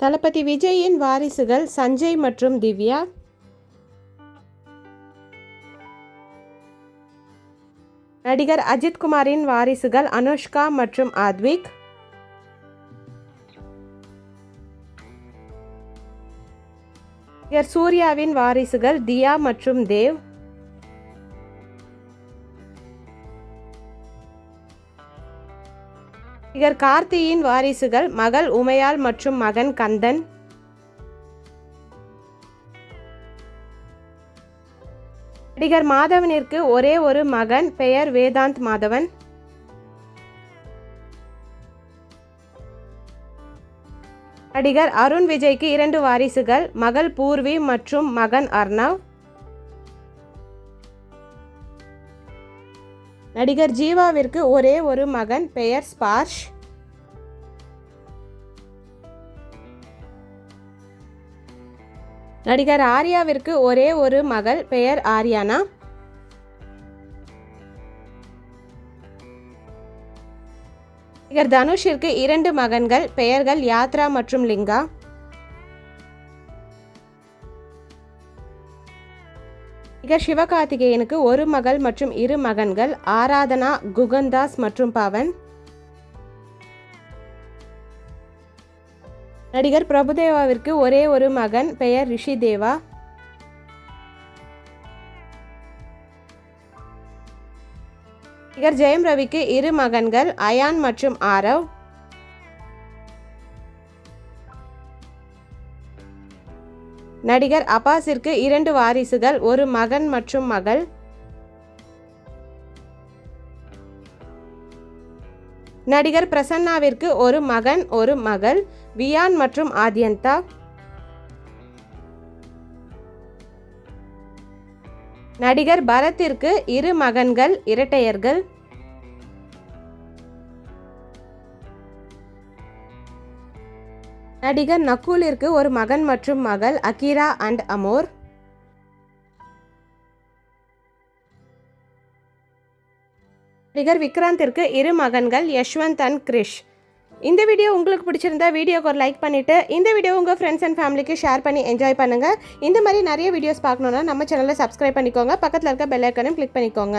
தளபதி விஜயின் வாரிசுகள் சஞ்சய் மற்றும் திவ்யா. நடிகர் அஜித் குமாரின் வாரிசுகள் அனுஷ்கா மற்றும் ஆத்விக். நடிகர் சூர்யாவின் வாரிசுகள் தியா மற்றும் தேவ். நடிகர் கார்த்தியின் வாரிசுகள் மகள் உமையாள் மற்றும் மகன் கந்தன். நடிகர் மாதவனிற்கு ஒரே ஒரு மகன் பெயர் வேதாந்த் மாதவன். நடிகர் அருண் விஜய்க்கு இரண்டு வாரிசுகள் மகள் பூர்வி மற்றும் மகன் அர்ணவ். நடிகர் ஜீவாவிற்கு ஒரே ஒரு மகன் பெயர் ஸ்பார்ஷ். நடிகர் ஆர்யாவிற்கு ஒரே ஒரு மகள் பெயர் ஆரியானா. நடிகர் தனுஷிற்கு இரண்டு மகன்கள் பெயர்கள் யாத்ரா மற்றும் லிங்கா. நடிகர் சிவகார்த்திகேயனுக்கு ஒரு மகள் மற்றும் இரு மகன்கள் ஆராதனா குகன்தாஸ் மற்றும் பவன். நடிகர் பிரபுதேவாவிற்கு ஒரே ஒரு மகன் பெயர் ரிஷி தேவா நடிகர் ஜெயம் ரவிக்கு இரு மகன்கள் அயான் மற்றும் ஆரவ். நடிகர் அப்பாஸிற்கு இரண்டு வாரிசுகள் ஒரு மகன் மற்றும் மகள். நடிகர் பிரசன்னாவிற்கு ஒரு மகன் ஒரு மகள். வியான் மற்றும் ஆத்யந்தா. நடிகர் பரத்திற்கு இரு மகன்கள் இரட்டையர்கள். நடிகர் நக்குலிற்கு ஒரு மகன் மற்றும் மகள் அகிரா அண்ட் அமோர். நடிகர் விக்ராந்திற்கு இரு மகன்கள் யஷ்வந்த் அண்ட் கிரிஷ். இந்த வீடியோ உங்களுக்கு பிடிச்சிருந்தா வீடியோக்கு ஒரு லைக் பண்ணிவிட்டு இந்த வீடியோ உங்கள் ஃப்ரெண்ட்ஸ் அண்ட் ஃபேமிலிக்கு ஷேர் பண்ணி என்ஜாய் பண்ணுங்கள் இந்த மாதிரி நிறைய வீடியோஸ் பார்க்கணுன்னா நம்ம சேனலை சப்ஸ்கிரைப் பண்ணிக்கோங்க. பக்கத்தில் இருக்க பெல் ஐக்கனையும் கிளிக் பண்ணிக்கோங்க.